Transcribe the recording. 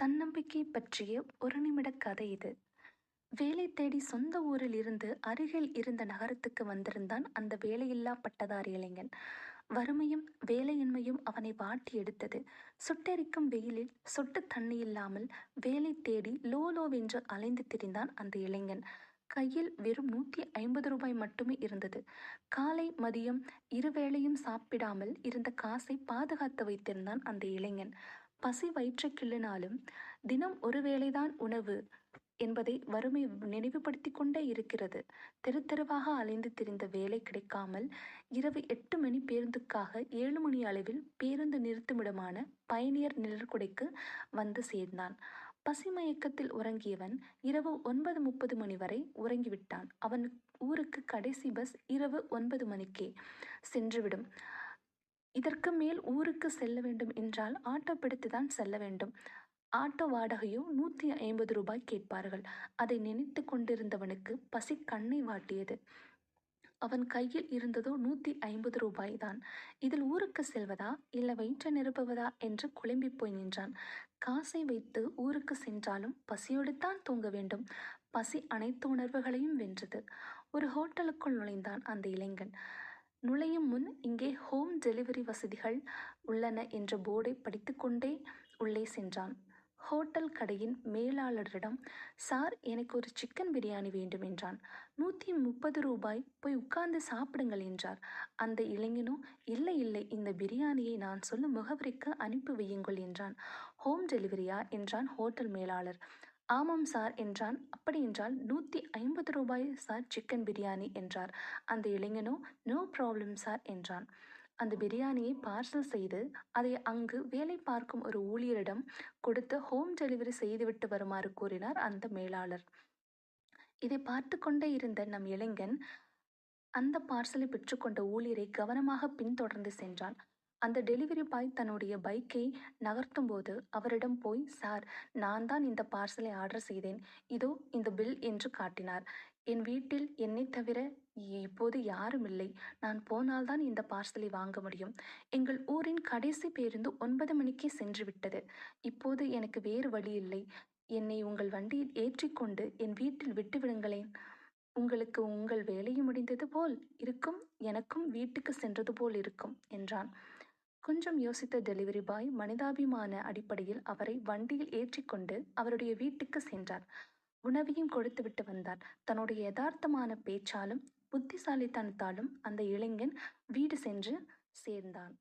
தன்னம்பிக்கை பற்றிய ஒரு நிமிட கதை இது. வேலை தேடி சொந்த ஊரில் இருந்து அருகில் இருந்த நகரத்துக்கு வந்திருந்தான் அந்த வேலையில்லா பட்டதாரி இளைஞன். வறுமையும் வேலையின்மையும் அவனை வாட்டி எடுத்தது. சுட்டெரிக்கும் வெயிலில் சொட்டு தண்ணி இல்லாமல் வேலை தேடி லோலோவென்று அலைந்து திரிந்தான் அந்த இளைஞன். கையில் வெறும் நூற்றி ஐம்பது ரூபாய் மட்டுமே இருந்தது. காலை மதியம் இருவேளையும் சாப்பிடாமல் இருந்த காசை பாதுகாத்து வைத்திருந்தான் அந்த இளைஞன். பசி வயிற்றை கிள்ளினாலும் தினம் ஒருவேளைதான் உணவு என்பதை வறுமை நினைவுபடுத்திக் கொண்டே இருக்கிறது. தெரு தெருவாக அலைந்து திரிந்த வேலை கிடைக்காமல் இரவு எட்டு மணி பேருந்துக்காக ஏழு மணி அளவில் பேருந்து நிறுத்துமிடமான பயணியர் நிழற்குடைக்கு வந்து சேர்ந்தான். பசி மயக்கத்தில் உறங்கியவன் இரவு ஒன்பது முப்பது மணி வரை உறங்கிவிட்டான். அவன் ஊருக்கு கடைசி பஸ் இரவு ஒன்பது மணிக்கே சென்றுவிடும். இதற்கு மேல் ஊருக்கு செல்ல வேண்டும் என்றால் ஆட்டோ பிடித்துதான் செல்ல வேண்டும். ஆட்டோ வாடகையோ நூற்றி ஐம்பது ரூபாய் கேட்பார்கள். அதை நினைத்து கொண்டிருந்தவனுக்கு பசி கண்ணை வாட்டியது. அவன் கையில் இருந்ததோ நூற்றி ஐம்பது ரூபாய் தான் இதில் ஊருக்கு செல்வதா இல்லை வயிற்றை நிரப்புவதா என்று குழம்பிப் போய் நின்றான். காசை வைத்து ஊருக்கு சென்றாலும் பசியோடுத்தான் தூங்க வேண்டும். பசி அனைத்து உணர்வுகளையும் வென்றது. ஒரு ஹோட்டலுக்குள் நுழைந்தான் அந்த இளைஞன். நுழையும் முன் இங்கே ஹோம் டெலிவரி வசதிகள் உள்ளன என்ற போர்டை படித்துக்கொண்டே உள்ளே சென்றான். ஹோட்டல் கடையின் மேலாளரிடம் சார் எனக்கு ஒரு சிக்கன் பிரியாணி வேண்டும் என்றான். நூற்றி முப்பது ரூபாய் போய் உட்கார்ந்து சாப்பிடுங்கள் என்றார். அந்த இளைஞனோ இல்லை இல்லை இந்த பிரியாணியை நான் சொல்லும் முகவரிக்கு அனுப்பி வையுங்கள் என்றான். ஹோம் டெலிவரியா என்றான் ஹோட்டல் மேலாளர். ஆமாம் சார் என்றான். அப்படியென்றால் நூற்றி ஐம்பது ரூபாய் சார் சிக்கன் பிரியாணி என்றார். அந்த இளைஞனோ நோ ப்ராப்ளம் சார் என்றான். அந்த பிரியாணியை பார்சல் செய்து அதை அங்கு வேலை பார்க்கும் ஒரு ஊழியரிடம் கொடுத்து ஹோம் டெலிவரி செய்துவிட்டு வருமாறு கூறினார் அந்த மேலாளர். இதை பார்த்து கொண்டே இருந்த நம் இளைஞன் அந்த பார்சலை பெற்றுக்கொண்ட ஊழியரை கவனமாக பின்தொடர்ந்து சென்றான். அந்த டெலிவரி பாய் தன்னுடைய பைக்கை நகர்த்தும்போது அவரிடம் போய் சார் நான் தான் இந்த பார்சலை ஆர்டர் செய்தேன். இதோ இந்த பில் என்று காட்டினார். என் வீட்டில் என்னை தவிர இப்போது யாரும் இல்லை நான் போனால்தான் இந்த பார்சலை வாங்க முடியும். எங்கள் ஊரின் கடைசி பேருந்து ஒன்பது மணிக்கே சென்றுவிட்டது. இப்போது எனக்கு வேறு வழி இல்லை என்னை உங்கள் வண்டியில் ஏற்றிக்கொண்டு என் வீட்டில் விட்டுவிடுங்களேன். உங்களுக்கு உங்கள் வேலையும் முடிந்தது போல் இருக்கும் எனக்கும் வீட்டுக்கு சென்றது போல் இருக்கும் என்றான். கொஞ்சம் யோசித்த டெலிவரி பாய் மனிதாபிமான அடிப்படையில் அவரை வண்டியில் ஏற்றிக்கொண்டு அவருடைய வீட்டுக்கு சென்றார். உணவையும் கொடுத்துவிட்டு வந்தார். தன்னுடைய யதார்த்தமான பேச்சாலும் புத்திசாலித்தனத்தாலும் அந்த இளைஞன் வீடு சென்று சேர்ந்தான்.